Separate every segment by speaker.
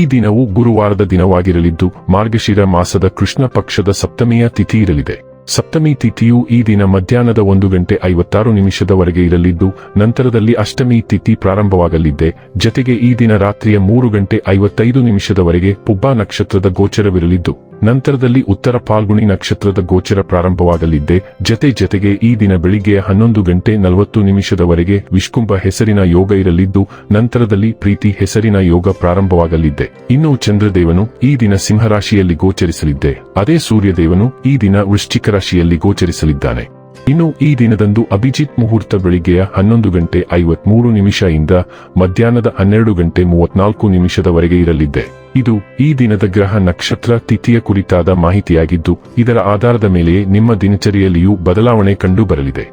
Speaker 1: ಈ ದಿನವು ಗುರುವಾರದ ದಿನವಾಗಿರಲಿದ್ದು, ಮಾರ್ಗಶಿರ ಮಾಸದ ಕೃಷ್ಣ ಪಕ್ಷದ ಸಪ್ತಮಿಯ ತಿಥಿ ಇರಲಿದೆ. ಸಪ್ತಮಿ ತಿಥಿಯು ಈ ದಿನ ಮಧ್ಯಾಹ್ನದ ಒಂದು ಗಂಟೆ ಐವತ್ತಾರು ನಿಮಿಷದವರೆಗೆ ಇರಲಿದ್ದು, ನಂತರದಲ್ಲಿ ಅಷ್ಟಮಿ ತಿಥಿ ಪ್ರಾರಂಭವಾಗಲಿದ್ದೆ. ಜತೆಗೆ ಈ ದಿನ ರಾತ್ರಿಯ ಮೂರು ಗಂಟೆ ಐವತ್ತೈದು ನಿಮಿಷದವರೆಗೆ ಪುಬ್ಬಾ ನಕ್ಷತ್ರದ ಗೋಚರವಿರಲಿದ್ದು. ನಂತರದಲ್ಲಿ ಉತ್ತರ ಪಾಲ್ಗುಣಿ ನಕ್ಷತ್ರದ ಗೋಚರ ಪ್ರಾರಂಭವಾಗಲಿದ್ದೆ. ಜತೆ ಜತೆಗೆ ಈ ದಿನ ಬೆಳಿಗ್ಗೆ ಹನ್ನೊಂದು ಗಂಟೆ ನಲವತ್ತು ನಿಮಿಷದವರೆಗೆ ವಿಷ್ಕುಂಭ ಹೆಸರಿನ ಯೋಗ ಇರಲಿದ್ದು, ನಂತರದಲ್ಲಿ ಪ್ರೀತಿ ಹೆಸರಿನ ಯೋಗ ಪ್ರಾರಂಭವಾಗಲಿದ್ದೆ. ಇನ್ನು ಚಂದ್ರದೇವನು ಈ ದಿನ ಸಿಂಹರಾಶಿಯಲ್ಲಿ ಗೋಚರಿಸಲಿದ್ದೆ. ಅದೇ ಸೂರ್ಯದೇವನು ಈ ದಿನ ವೃಶ್ಚಿಕ ರಾಶಿಯಲ್ಲಿ ಗೋಚರಿಸಲಿದ್ದಾನೆ. ಇನ್ನು ಈ ದಿನದಂದು ಅಭಿಜಿತ್ ಮುಹೂರ್ತ ಬೆಳಿಗ್ಗೆಯ ಹನ್ನೊಂದು ಗಂಟೆ ಐವತ್ಮೂರು ನಿಮಿಷ ಇಂದ ಮಧ್ಯಾಹ್ನದ ಹನ್ನೆರಡು ಗಂಟೆ ಮೂವತ್ನಾಲ್ಕು ನಿಮಿಷದವರೆಗೆ ಇರಲಿದೆ. ಇದು ಈ ದಿನದ ಗ್ರಹ ನಕ್ಷತ್ರ ತಿಥಿಯ ಕುರಿತಾದ ಮಾಹಿತಿಯಾಗಿದ್ದು, ಇದರ ಆಧಾರದ ಮೇಲೆಯೇ ನಿಮ್ಮ ದಿನಚರಿಯಲ್ಲಿಯೂ ಬದಲಾವಣೆ ಕಂಡು ಬರಲಿದೆ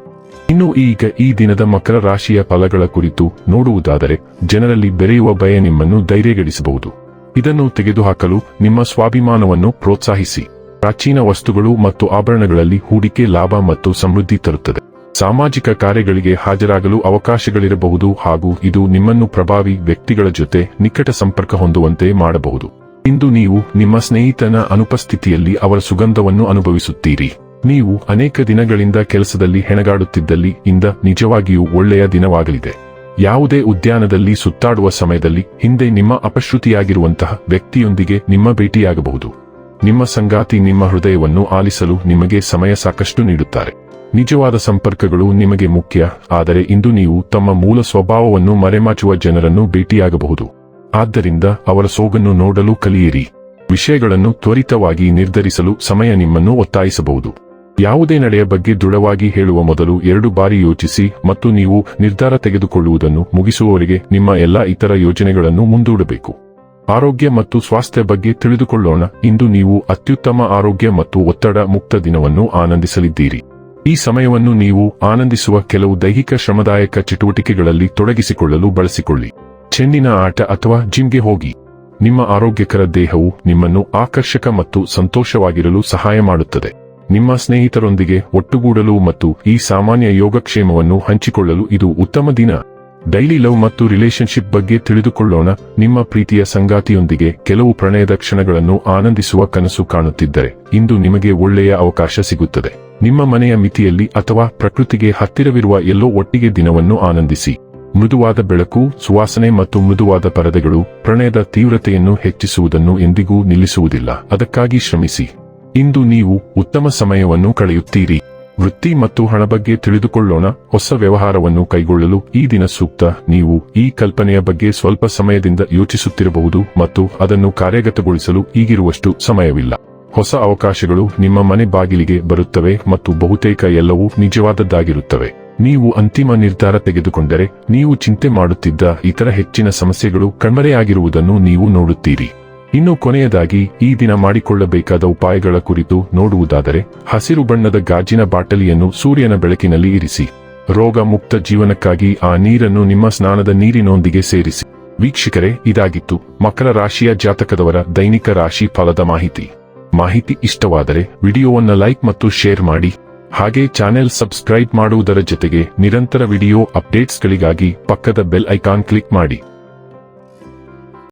Speaker 1: ಇನ್ನು ಈಗ ಈ ದಿನದ ಮಕರ ರಾಶಿಯ ಫಲಗಳ ಕುರಿತು ನೋಡುವುದಾದರೆ, ಜನರಲ್ಲಿ ಬೆರೆಯುವ ಭಯ ನಿಮ್ಮನ್ನು ಧೈರ್ಯಗೆಡಿಸಬಹುದು ಇದನ್ನು ತೆಗೆದುಹಾಕಲು ನಿಮ್ಮ ಸ್ವಾಭಿಮಾನವನ್ನು ಪ್ರೋತ್ಸಾಹಿಸಿ. ಪ್ರಾಚೀನ ವಸ್ತುಗಳು ಮತ್ತು ಆಭರಣಗಳಲ್ಲಿ ಹೂಡಿಕೆ ಲಾಭ ಮತ್ತು ಸಮೃದ್ಧಿ ತರುತ್ತದೆ. ಸಾಮಾಜಿಕ ಕಾರ್ಯಗಳಿಗೆ ಹಾಜರಾಗಲು ಅವಕಾಶಗಳಿರಬಹುದು ಹಾಗೂ ಇದು ನಿಮ್ಮನ್ನು ಪ್ರಭಾವಿ ವ್ಯಕ್ತಿಗಳ ಜೊತೆ ನಿಕಟ ಸಂಪರ್ಕ ಹೊಂದುವಂತೆ ಮಾಡಬಹುದು. ಇಂದು ನೀವು ನಿಮ್ಮ ಸ್ನೇಹಿತನ ಅನುಪಸ್ಥಿತಿಯಲ್ಲಿ ಅವರ ಸುಗಂಧವನ್ನು ಅನುಭವಿಸುತ್ತೀರಿ. ನೀವು ಅನೇಕ ದಿನಗಳಿಂದ ಕೆಲಸದಲ್ಲಿ ಹೆಣಗಾಡುತ್ತಿದ್ದಲ್ಲಿ ಇಂದ ನಿಜವಾಗಿಯೂ ಒಳ್ಳೆಯ ದಿನವಾಗಲಿದೆ. ಯಾವುದೇ ಉದ್ಯಾನದಲ್ಲಿ ಸುತ್ತಾಡುವ ಸಮಯದಲ್ಲಿ ಹಿಂದೆ ನಿಮ್ಮ ಅಪಶ್ರುತಿಯಾಗಿರುವಂತಹ ವ್ಯಕ್ತಿಯೊಂದಿಗೆ ನಿಮ್ಮ ಭೇಟಿಯಾಗಬಹುದು. ನಿಮ್ಮ ಸಂಗಾತಿ ನಿಮ್ಮ ಹೃದಯವನ್ನು ಆಲಿಸಲು ನಿಮಗೆ ಸಮಯ ಸಾಕಷ್ಟು ನೀಡುತ್ತಾರೆ. ನಿಜವಾದ ಸಂಪರ್ಕಗಳು ನಿಮಗೆ ಮುಖ್ಯ, ಆದರೆ ಇಂದು ನೀವು ತಮ್ಮ ಮೂಲ ಸ್ವಭಾವವನ್ನು ಮರೆಮಾಚುವ ಜನರನ್ನು ಭೇಟಿಯಾಗಬಹುದು. ಆದ್ದರಿಂದ ಅವರ ಸೋಗನ್ನು ನೋಡಲು ಕಲಿಯಿರಿ. ವಿಷಯಗಳನ್ನು ತ್ವರಿತವಾಗಿ ನಿರ್ಧರಿಸಲು ಸಮಯ ನಿಮ್ಮನ್ನು ಒತ್ತಾಯಿಸಬಹುದು. ಯಾವುದೇ ನಡೆಯ ಬಗ್ಗೆ ದೃಢವಾಗಿ ಹೇಳುವ ಮೊದಲು ಎರಡು ಬಾರಿ ಯೋಚಿಸಿ ಮತ್ತು ನೀವು ನಿರ್ಧಾರ ತೆಗೆದುಕೊಳ್ಳುವುದನ್ನು ಮುಗಿಸುವವರೆಗೆ ನಿಮ್ಮ ಎಲ್ಲಾ ಇತರ ಯೋಜನೆಗಳನ್ನು ಮುಂದೂಡಬೇಕು. ಆರೋಗ್ಯ ಮತ್ತು ಸ್ವಾಸ್ಥ್ಯ ಬಗ್ಗೆ ತಿಳಿದುಕೊಳ್ಳೋಣ. ಇಂದು ನೀವು ಅತ್ಯುತ್ತಮ ಆರೋಗ್ಯ ಮತ್ತು ಒತ್ತಡ ಮುಕ್ತ ದಿನವನ್ನು ಆನಂದಿಸಲಿದ್ದೀರಿ. ಈ ಸಮಯವನ್ನು ನೀವು ಆನಂದಿಸುವ ಕೆಲವು ದೈಹಿಕ ಶ್ರಮದಾಯಕ ಚಟುವಟಿಕೆಗಳಲ್ಲಿ ತೊಡಗಿಸಿಕೊಳ್ಳಲು ಬಳಸಿಕೊಳ್ಳಿ. ಚೆನ್ನಿನ ಆಟ ಅಥವಾ ಜಿಮ್ಗೆ ಹೋಗಿ. ನಿಮ್ಮ ಆರೋಗ್ಯಕರ ದೇಹವು ನಿಮ್ಮನ್ನು ಆಕರ್ಷಕ ಮತ್ತು ಸಂತೋಷವಾಗಿರಲು ಸಹಾಯ ಮಾಡುತ್ತದೆ. ನಿಮ್ಮ ಸ್ನೇಹಿತರೊಂದಿಗೆ ಒಟ್ಟುಗೂಡಲು ಮತ್ತು ಈ ಸಾಮಾನ್ಯ ಯೋಗಕ್ಷೇಮವನ್ನು ಹಂಚಿಕೊಳ್ಳಲು ಇದು ಉತ್ತಮ ದಿನ. ಡೈಲಿ ಲವ್ ಮತ್ತು ರಿಲೇಶನ್ಶಿಪ್ ಬಗ್ಗೆ ತಿಳಿದುಕೊಳ್ಳೋಣ. ನಿಮ್ಮ ಪ್ರೀತಿಯ ಸಂಗಾತಿಯೊಂದಿಗೆ ಕೆಲವು ಪ್ರಣಯದ ಕ್ಷಣಗಳನ್ನು ಆನಂದಿಸುವ ಕನಸು ಕಾಣುತ್ತಿದ್ದರೆ, ಇಂದು ನಿಮಗೆ ಒಳ್ಳೆಯ ಅವಕಾಶ ಸಿಗುತ್ತದೆ. ನಿಮ್ಮ ಮನೆಯ ಮಿತಿಯಲ್ಲಿ ಅಥವಾ ಪ್ರಕೃತಿಗೆ ಹತ್ತಿರವಿರುವ ಎಲ್ಲೋ ಒಟ್ಟಿಗೆ ದಿನವನ್ನು ಆನಂದಿಸಿ. ಮೃದುವಾದ ಬೆಳಕು, ಸುವಾಸನೆ ಮತ್ತು ಮೃದುವಾದ ಪರದೆಗಳು, ಪ್ರಣಯದ ತೀವ್ರತೆಯನ್ನು ಹೆಚ್ಚಿಸುವುದನ್ನು ಎಂದಿಗೂ ನಿಲ್ಲಿಸುವುದಿಲ್ಲ. ಅದಕ್ಕಾಗಿ ಶ್ರಮಿಸಿ. ಇಂದು ನೀವು ಉತ್ತಮ ಸಮಯವನ್ನು ಕಳೆಯುತ್ತೀರಿ. ವೃತ್ತಿ ಮತ್ತು ಹಣ ಬಗ್ಗೆ ತಿಳಿದುಕೊಳ್ಳೋಣ. ಹೊಸ ವ್ಯವಹಾರವನ್ನು ಕೈಗೊಳ್ಳಲು ಈ ದಿನ ಸೂಕ್ತ. ನೀವು ಈ ಕಲ್ಪನೆಯ ಬಗ್ಗೆ ಸ್ವಲ್ಪ ಸಮಯದಿಂದ ಯೋಚಿಸುತ್ತಿರಬಹುದು ಮತ್ತು ಅದನ್ನು ಕಾರ್ಯಗತಗೊಳಿಸಲು ಈಗಿರುವಷ್ಟು ಸಮಯವಿಲ್ಲ. ಹೊಸ ಅವಕಾಶಗಳು ನಿಮ್ಮ ಮನೆ ಬಾಗಿಲಿಗೆ ಬರುತ್ತವೆ ಮತ್ತು ಬಹುತೇಕ ಎಲ್ಲವೂ ನಿಜವಾದದ್ದಾಗಿರುತ್ತವೆ. ನೀವು ಅಂತಿಮ ನಿರ್ಧಾರ ತೆಗೆದುಕೊಂಡರೆ, ನೀವು ಚಿಂತೆ ಮಾಡುತ್ತಿದ್ದ ಇತರ ಹೆಚ್ಚಿನ ಸಮಸ್ಯೆಗಳು ಕಣ್ಮರೆಯಾಗಿರುವುದನ್ನು ನೀವು ನೋಡುತ್ತೀರಿ. ಇನ್ನು ಕೊನೆಯದಾಗಿ, ಈ ದಿನ ಮಾಡಿಕೊಳ್ಳಬೇಕಾದ ಉಪಾಯಗಳ ಕುರಿತು ನೋಡುವುದಾದರೆ, ಹಸಿರು ಬಣ್ಣದ ಗಾಜಿನ ಬಾಟಲಿಯನ್ನು ಸೂರ್ಯನ ಬೆಳಕಿನಲ್ಲಿ ಇರಿಸಿ. ರೋಗ ಮುಕ್ತ ಜೀವನಕ್ಕಾಗಿ ಆ ನೀರನ್ನು ನಿಮ್ಮ ಸ್ನಾನದ ನೀರಿನೊಂದಿಗೆ ಸೇರಿಸಿ. ವೀಕ್ಷಕರೇ, ಇದಾಗಿತ್ತು ಮಕರ ರಾಶಿಯ ಜಾತಕದವರ ದೈನಿಕ ರಾಶಿ ಫಲದ ಮಾಹಿತಿ. ಮಾಹಿತಿ ಇಷ್ಟವಾದರೆ ವಿಡಿಯೋವನ್ನು ಲೈಕ್ ಮತ್ತು ಶೇರ್ ಮಾಡಿ. ಹಾಗೆ ಚಾನೆಲ್ ಸಬ್ಸ್ಕ್ರೈಬ್ ಮಾಡುವುದರ ಜೊತೆಗೆ ನಿರಂತರ ವಿಡಿಯೋ ಅಪ್ಡೇಟ್ಸ್ಗಳಿಗಾಗಿ ಪಕ್ಕದ ಬೆಲ್ ಐಕಾನ್ ಕ್ಲಿಕ್ ಮಾಡಿ.